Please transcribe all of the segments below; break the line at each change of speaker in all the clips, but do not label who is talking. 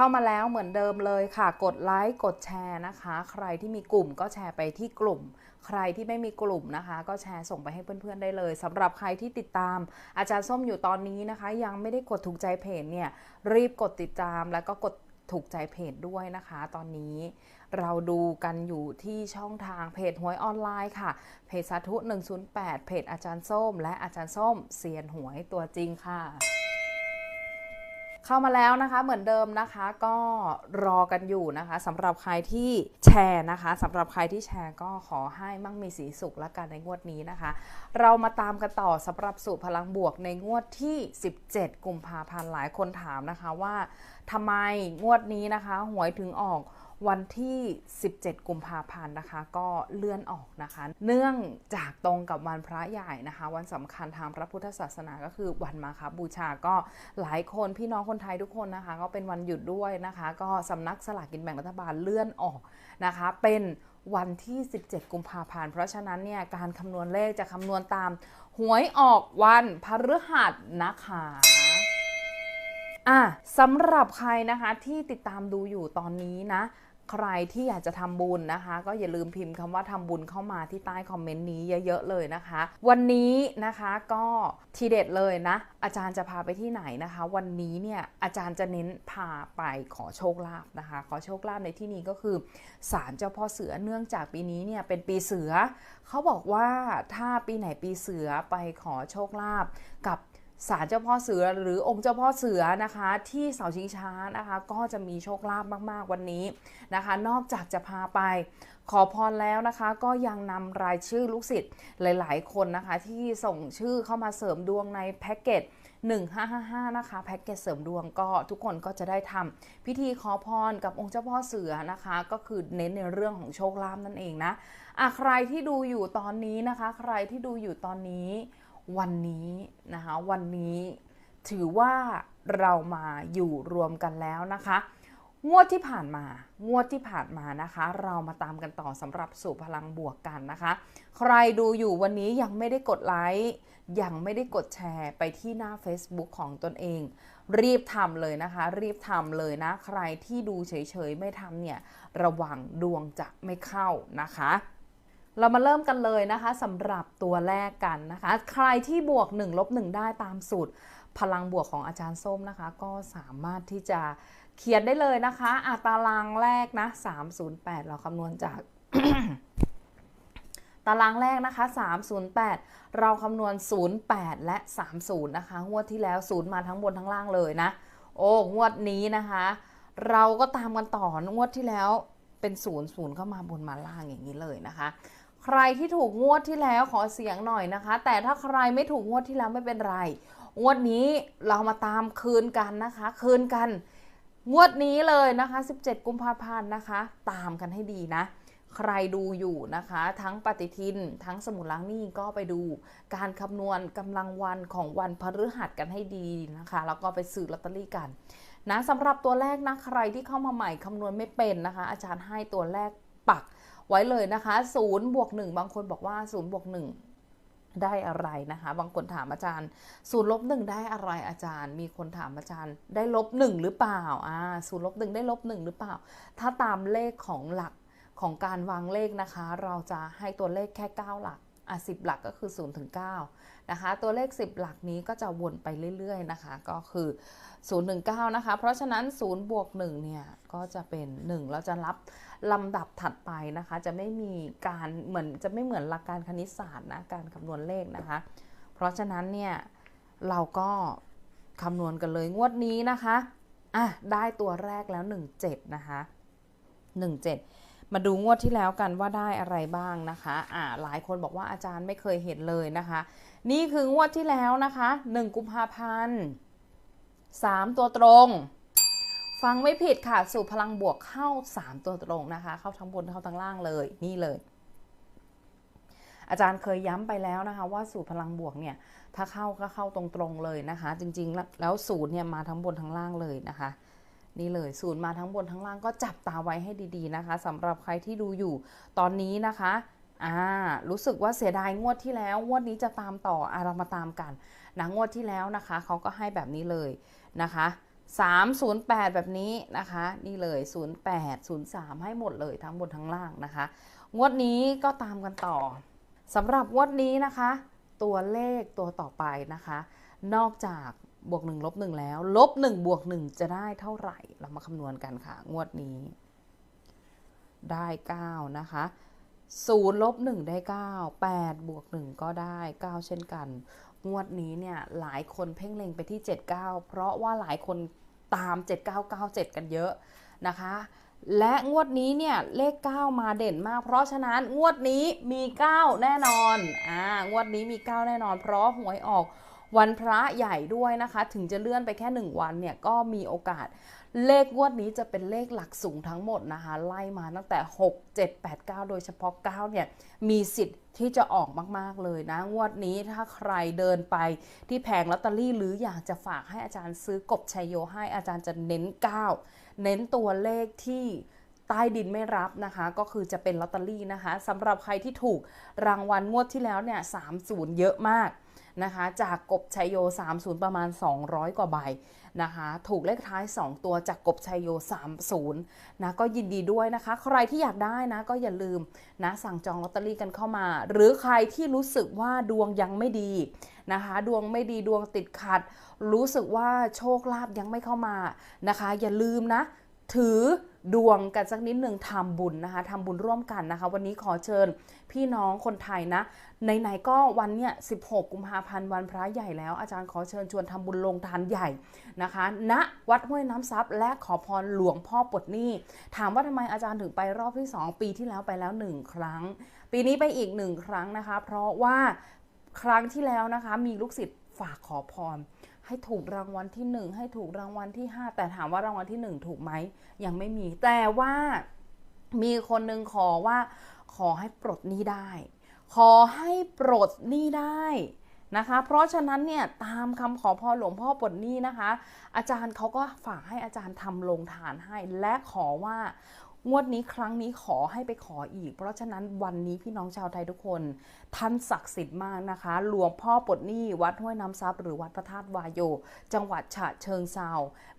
ข้ามาแล้วเหมือนเดิมเลยค่ะ กดไลค์กดแชร์นะคะ ใครที่มีกลุ่มก็แชร์ไปที่กลุ่ม ใครที่ไม่มีกลุ่มนะคะ ก็แชร์ส่งไปให้เพื่อนๆได้เลยสำหรับใครที่ติดตาม อาจารย์ส้มอยู่ตอนนี้นะคะ ยังไม่ได้กดถูกใจเพจเนี่ยรีบกดติดตามแล้วก็กดถูกใจเพจด้วยนะคะ ตอนนี้เราดูกันอยู่ที่ช่องทางเพจหวยออนไลน์ค่ะ เพจสาธุ 108 เพจอาจารย์ส้ม และอาจารย์ส้มเซียนหวยตัวจริงค่ะ เข้ามาแล้วนะคะเหมือนเดิมนะคะก็รอกันอยู่นะคะสำหรับใครที่แชร์นะคะสำหรับใครที่แชร์ก็ขอให้มั่งมีสีสุขและกันในงวดนี้นะคะ เรามาตามกันต่อสำหรับสูตรพลังบวกในงวดที่ 17 กุมภาพันธ์หลายคนถามนะคะว่าทำไมงวดนี้นะคะหวยถึงออก วันที่ 17 กุมภาพันธ์นะคะ ก็เลื่อนออกนะคะ เนื่องจากตรงกับวันพระใหญ่นะคะ วันสำคัญทางพระพุทธศาสนาก็คือวันมาคบบูชาก็หลายคนพี่น้องคนไทยทุกคนนะคะ ก็เป็นวันหยุดด้วยนะคะ ก็สำนักสลากกินแบ่งรัฐบาลเลื่อนออกนะคะ เป็นวันที่ 17 กุมภาพันธ์ เพราะฉะนั้นเนี่ยการคำนวณเลขจะคำนวณตามหวยออกวันพฤหัสนะคะอะสำหรับใครนะคะที่ติดตามดูอยู่ตอนนี้นะ ใครที่อยากจะทำบุญนะคะ ก็อย่าลืมพิมพ์คำว่าทำบุญเข้ามาที่ใต้คอมเมนต์นี้เยอะๆเลยนะคะ วันนี้นะคะก็ทีเด็ดเลยนะ อาจารย์จะพาไปที่ไหนนะคะ วันนี้เนี่ยอาจารย์จะเน้นพาไปขอโชคลาภนะคะ ขอโชคลาภในที่นี้ก็คือศาลเจ้าพ่อเสือเนื่องจากปีนี้เนี่ยเป็นปีเสือเขาบอกว่าถ้าปีไหนปีเสือไปขอโชคลาภกับ ศาลเจ้าพ่อเสือหรือองค์เจ้าพ่อเสือนะคะ ที่เสาชิงช้านะคะ ก็จะมีโชคลาภมากๆวันนี้นะคะ นอกจากจะพาไปขอพรแล้วนะคะก็ยังนำรายชื่อลูกศิษย์หลาย ๆ คนนะคะ ที่ส่งชื่อเข้ามาเสริมดวงในแพ็กเกจ1555 นะคะ แพ็กเกจเสริมดวงก็ทุกคนก็จะได้ทำพิธีขอพรกับองค์เจ้าพ่อเสือนะคะ ก็คือเน้นในเรื่องของโชคลาภนั่นเองนะอะใครที่ดูอยู่ตอนนี้นะคะ ใครที่ดูอยู่ตอนนี้ วันนี้นะคะวันนี้ถือว่าเรามาอยู่รวมกันแล้วนะคะ งวดที่ผ่านมา งวดที่ผ่านมานะคะ เรามาตามกันต่อสำหรับสู่พลังบวกกันนะคะ ใครดูอยู่วันนี้ยังไม่ได้กดไลค์ยังไม่ได้กดแชร์ไปที่หน้า Facebook ของตนเอง รีบทำเลยนะคะ รีบทำเลยนะ ใครที่ดูเฉยๆไม่ทำเนี่ย ระวังดวงจะไม่เข้านะคะ เรามาเริ่มกันเลยนะคะสำหรับตัวแรกกันนะคะ ใครที่บวก1ลบ1ได้ตามสูตร พลังบวกของอาจารย์ส้มนะคะ ก็สามารถที่จะเขียนได้เลยนะคะอาตารางแรกนะ308 เราคำนวณจากตารางแรกนะคะ 308 เราคำนวณ 08 และ 30 นะคะ งวดที่แล้ว 0 มาทั้งบนทั้งล่างเลยนะ โอ้ งวดนี้นะคะ เราก็ตามกันต่อ งวดที่แล้วเป็น 0 0เข้ามาบนมาล่างอย่างนี้เลยนะคะ ใครที่ถูกงวดที่แล้วขอเสียงหน่อยนะคะ แต่ถ้าใครไม่ถูกงวดที่แล้วไม่เป็นไร งวดนี้เรามาตามคืนกันนะคะ คืนกัน งวดนี้เลยนะคะ 17 กุมภาพันธ์นะคะ ตามกันให้ดีนะ ใครดูอยู่นะคะ ทั้งปฏิทิน ทั้งสมุดล้างหนี้ก็ไปดู การคำนวณกำลังวันของวันพฤหัสกันให้ดีนะคะ แล้วก็ไปซื้อลอตเตอรี่กันนะสำหรับตัวแรกนะใครที่เข้ามาใหม่คำนวณไม่เป็นนะคะ อาจารย์ให้ตัวแรกปัก ไว้เลยนะคะ0บวก1บางคนบอกว่า0บวก1ได้อะไรนะคะ บางคนถามอาจารย์ศูนย์ลบหนึ่งได้อะไรอาจารย์ มีคนถามอาจารย์ ได้ลบหนึ่งหรือเปล่าอ่าศูนย์ลบหนึ่งได้ลบหนึ่งหรือเปล่า ถ้าตามเลขของหลักของการวางเลขนะคะ เราจะให้ตัวเลขแค่ 9 หลัก อะสิหลักก็คือ0ถึง9นะคะตัวเลข 10 หลักนี้ก็จะวนไปเรื่อยๆนะคะก็คือ0 1 9นะคะเพราะฉะนั้น0บวก1เนี่ยก็จะเป็น 1 เราจะรับลำดับถัดไปนะคะ จะไม่มีการเหมือนจะไม่เหมือนหลักการคณิตศาสตร์นะการคำนวณเลขนะคะ เพราะฉะนั้นเนี่ยเราก็คำนวณกันเลยงวดนี้นะคะอะได้ตัวแรกแล้ว 17 นะคะ 17 มาดูงวดที่แล้วกันว่าได้อะไรบ้างนะคะอ่าหลายคนบอกว่าอาจารย์ไม่เคยเห็นเลยนะคะ นี่คืองวดที่แล้วนะคะ1กุมภาพันธ์3ตัวตรง ฟังไม่ผิดค่ะสู่พลังบวกเข้า 3 ตัวตรงนะคะ เข้าทั้งบนเข้าทั้งล่างเลยนี่เลย อาจารย์เคยย้ำไปแล้วนะคะ ว่าสูตรพลังบวกเนี่ยถ้าเข้าก็เข้าตรงๆเลยนะคะ จริงๆแล้วแล้วศูนย์เนี่ยมาทั้งบนทั้งล่างเลยนะคะ นี่เลยศูนย์มาทั้งบนทั้งล่างก็จับตาไว้ให้ดีๆนะคะสำหรับใครที่ดูอยู่ตอนนี้นะคะอ่ารู้สึกว่าเสียดายงวดที่แล้ว งวดนี้จะตามต่ออะเรามาตามกันนะงวดที่แล้วนะคะเขาก็ให้แบบนี้เลยนะคะ308 แบบนี้นะคะ นี่เลย 08 03 ให้หมดเลยทั้งบนทั้งล่างนะคะ งวดนี้ก็ตามกันต่อสำหรับงวดนี้นะคะ ตัวเลขตัวต่อไปนะคะ นอกจาก บวก1ลบ1แล้ว ลบ1บวก1จะได้เท่าไหร่ เรามาคำนวณกันค่ะ งวดนี้ ได้ 9 นะคะ0ลบ1ได้ 9 8บวก1ก็ได้ 9 เช่นกัน งวดนี้เนี่ยหลายคนเพ่งเล็งไปที่ 79 เพราะว่าหลายคนตาม 7997 กันเยอะนะคะ และงวดนี้เนี่ยเลข 9 มาเด่นมาก เพราะฉะนั้นงวดนี้มี 9 แน่นอน อ่างวดนี้มี 9 แน่นอน เพราะหวยออก วันพระใหญ่ด้วยนะคะ ถึงจะเลื่อนไปแค่ 1 วันเนี่ยก็มีโอกาสเลขงวดนี้จะเป็นเลขหลักสูงทั้งหมดนะคะ ไล่มาตั้งแต่ 6 7 8 9 โดยเฉพาะ 9 เนี่ย มีสิทธิ์ที่จะออกมาก ๆ เลยนะ งวดนี้ถ้าใครเดินไปที่แผงลอตเตอรี่หรืออยากจะฝากให้อาจารย์ซื้อกบชัยโยให้อาจารย์จะเน้น 9 เน้นตัวเลขที่ใต้ดินไม่รับนะคะ ก็คือจะเป็นลอตเตอรี่นะคะสำหรับใครที่ถูกรางวัลงวดที่แล้วเนี่ย30 เยอะมาก นะคะ จากกบชัยโย 30 ประมาณ 200 กว่าใบนะคะ ถูกเลขท้าย 2 ตัวจากกบชัยโย 30 นะ ก็ยินดีด้วยนะคะ ใครที่อยากได้นะ ก็อย่าลืมนะ สั่งจองลอตเตอรี่กันเข้ามา หรือใครที่รู้สึกว่าดวงยังไม่ดีนะคะ ดวงไม่ดีดวงติดขัด รู้สึกว่าโชคลาภยังไม่เข้ามานะคะ อย่าลืมนะ ถือดวงกันสักนิดหนึ่งทำบุญนะคะทำบุญร่วมกันนะคะ วันนี้ขอเชิญพี่น้องคนไทยนะไหนๆก็วันเนี้ย16 กุมภาพันธ์วันพระใหญ่แล้ว อาจารย์ขอเชิญชวนทำบุญลงทานใหญ่นะคะณนะวัดห้วยน้ำซับและขอพรหลวงพ่อปลดหนี้ ถามว่าทำไมอาจารย์ถึงไปรอบที่ 2 ปีที่แล้วไปแล้ว 1 ครั้ง ปีนี้ไปอีก 1 ครั้งนะคะ เพราะว่าครั้งที่แล้วนะคะมีลูกศิษย์ฝากขอพร ให้ถูกรางวัลที่ 1 ให้ถูกรางวัลที่ 5 แต่ถามว่ารางวัลที่ 1 ถูกไหมยังไม่มี แต่ว่ามีคนหนึ่งขอว่า ขอให้ปลดหนี้ได้ ขอให้ปลดหนี้ได้นะคะ เพราะฉะนั้นเนี่ยตามคำขอพรหลวงพ่อปลดหนี้นะคะ อาจารย์เขาก็ฝากให้อาจารย์ทำลงทานให้ และขอว่า งวดนี้ครั้งนี้ขอให้ไปขออีก เพราะฉะนั้นวันนี้พี่น้องชาวไทยทุกคน ท่านศักดิ์สิทธิ์มากนะคะ หลวงพ่อปดหนี้วัดห้วยน้ำซับหรือวัดพระธาตุวายโย จังหวัดฉะเชิงเซา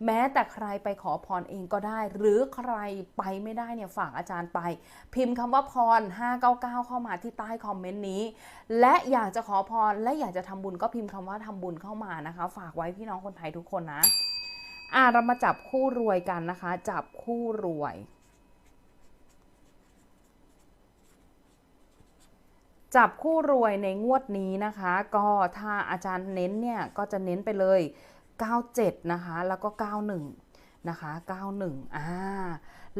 แม้แต่ใครไปขอพรเองก็ได้ หรือใครไปไม่ได้เนี่ยฝากอาจารย์ไป พิมพ์คำว่าพร 599 เข้ามาที่ใต้คอมเมนต์นี้ และอยากจะขอพรและอยากจะทำบุญก็พิมพ์คำว่าทำบุญเข้ามานะคะ ฝากไว้พี่น้องคนไทยทุกคนนะอะเรามาจับคู่รวยกันนะคะ จับคู่รวย จับคู่รวยในงวดนี้นะคะ ก็ถ้าอาจารย์เน้นเนี่ยก็จะเน้นไปเลย 97 นะคะ แล้วก็ 91 นะคะ 91 อ่า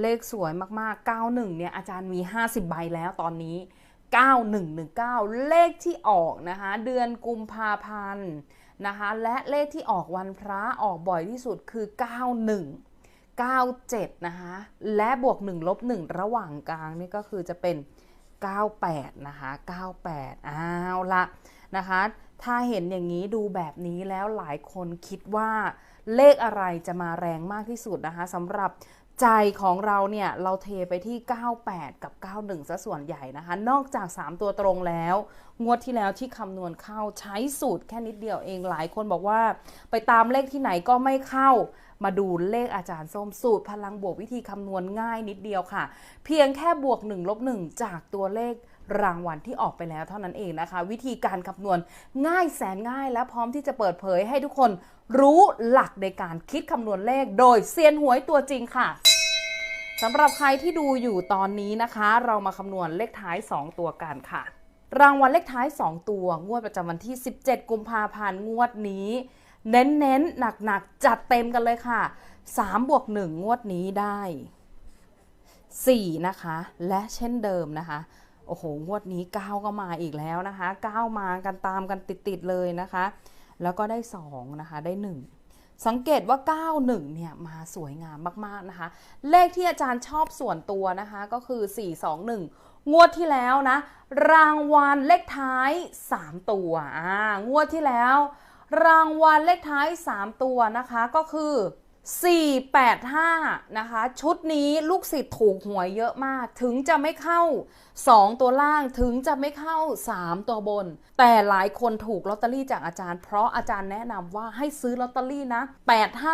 เลขสวยมากๆ 91 เนี่ยอาจารย์มี 50 ใบแล้วตอนนี้ 9119 เลขที่ออกนะคะ เดือนกุมภาพันธ์นะคะ และเลขที่ออกวันพระออกบ่อยที่สุดคือ 91 97 นะคะ และบวก 1 ลบ 1 ระหว่างกลางนี่ก็คือจะเป็น 98 นะคะ 98อ้าวละนะคะ ถ้าเห็นอย่างนี้ดูแบบนี้แล้วหลายคนคิดว่าเลขอะไรจะมาแรงมากที่สุดนะคะสำหรับ ใจของเราเนี่ยเราเทไปที่ 98 กับ 91ซะส่วนใหญ่นะคะ นอกจาก 3 ตัวตรงแล้ว งวดที่แล้วที่คำนวณเข้าใช้สูตรแค่นิดเดียวเองหลายคนบอกว่า ไปตามเลขที่ไหนก็ไม่เข้า มาดูเลขอาจารย์ส้มสูตรพลังบวกวิธีคำนวณง่ายนิดเดียวค่ะ เพียงแค่บวก1ลบ1จากตัวเลขรางวัลที่ออกไปแล้วเท่านั้นเองนะคะ วิธีการคำนวณง่ายแสนง่ายและพร้อมที่จะเปิดเผยให้ทุกคนรู้หลักในการคิดคำนวณเลขโดยเซียนหวยตัวจริงค่ะ สำหรับใครที่ดูอยู่ตอนนี้นะคะ เรามาคำนวณเลขท้าย 2 ตัวกันค่ะ รางวัลเลขท้าย 2 ตัว งวดประจำวันที่ 17 กุมภาพันธ์งวดนี้ เน้นๆหนักๆ จัดเต็มกันเลยค่ะ3บวก1งวดนี้ได้ 4 นะคะ และเช่นเดิมนะคะ โอ้โห งวดนี้ 9 ก็มาอีกแล้วนะคะ 9 มากันตามกันติดๆเลยนะคะ แล้วก็ได้ 2 นะคะ ได้ 1 สังเกตว่า 91 เนี่ยมาสวยงามมากๆนะคะ เลขที่อาจารย์ชอบส่วนตัวนะคะก็คือ 421 งวดที่แล้วนะ รางวัลเลขท้าย 3 ตัวอ่างวดที่แล้ว รางวัลเลขท้าย 3 ตัวนะคะก็คือ 485 นะคะ ชุดนี้ลูกศิษย์ถูกหวยเยอะมาก ถึงจะไม่เข้า 2 ตัวล่างถึงจะไม่เข้า 3 ตัวบน แต่หลายคนถูกลอตเตอรี่จากอาจารย์ เพราะอาจารย์แนะนำว่าให้ซื้อลอตเตอรี่นะ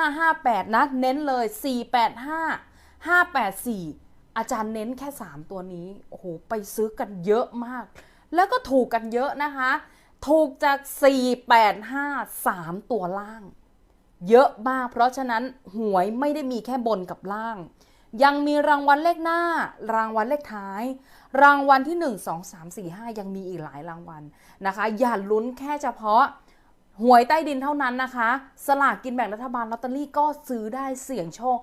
8558 นะ เน้นเลย 485 584 อาจารย์เน้นแค่ 3 ตัวนี้ โอ้โห ไปซื้อกันเยอะมาก แล้วก็ถูกกันเยอะนะคะ ถูกจาก 485 3 ตัวล่าง เยอะมาก เพราะฉะนั้นหวยไม่ได้มีแค่บนกับล่าง ยังมีรางวัลเลขหน้า รางวัลเลขท้าย รางวัลที่ 1 2 3 4 5 ยังมีอีกหลายรางวัลนะคะ อย่าลุ้นแค่เฉพาะหวยใต้ดินเท่านั้นนะคะ สลากกินแบ่งรัฐบาลลอตเตอรี่ก็ซื้อได้เสี่ยงโชค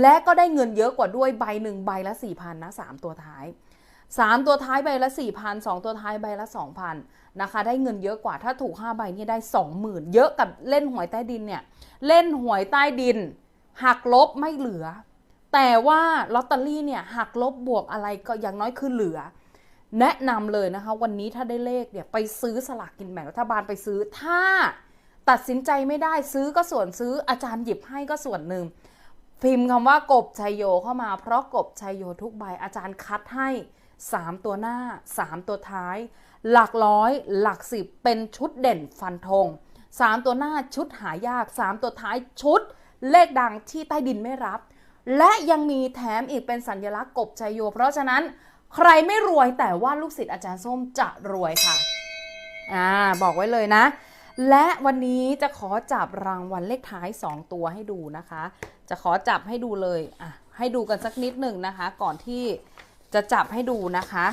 และก็ได้เงินเยอะกว่าด้วยใบหนึ่งใบละ4,000นะ3ตัวท้าย 3 ตัวท้ายใบละ 4,000 2 ตัวท้ายใบละ 2,000นะคะ ได้เงินเยอะกว่าถ้าถูก 5 ใบเนี่ยได้ 20,000 เยอะกับเล่นหวยใต้ดินเนี่ย เล่นหวยใต้ดิน หักลบไม่เหลือ แต่ว่าลอตเตอรี่เนี่ยหักลบบวกอะไรก็อย่างน้อยคือเหลือ แนะนำเลยนะคะ วันนี้ถ้าได้เลขเนี่ยไปซื้อสลากกินแบ่งรัฐบาลไปซื้อถ้าตัดสินใจไม่ได้ซื้อก็ส่วนซื้ออาจารย์หยิบให้ก็ส่วนหนึ่งพิมพ์คำว่ากบชัยโยเข้ามาเพราะกบชัยโยทุกใบอาจารย์คัดให้ 3 ตัวหน้า 3 ตัวท้าย หลักร้อย หลักสิบเป็นชุดเด่นฟันธง3 ตัวหน้าชุดหายาก 3 ตัวท้ายชุด เลขดังที่ใต้ดินไม่รับ และยังมีแถมอีกเป็นสัญลักษณ์กบชัยโย เพราะฉะนั้นใครไม่รวยแต่ว่าลูกศิษย์อาจารย์ส้มจะรวยค่ะอ่าบอกไว้เลยนะ และวันนี้จะขอจับรางวัลเลขท้าย 2 ตัวให้ดูนะคะ จะขอจับให้ดูเลยอะให้ดูกันสักนิดหนึ่งนะคะ ก่อนที่ จะจับให้ดูนะคะ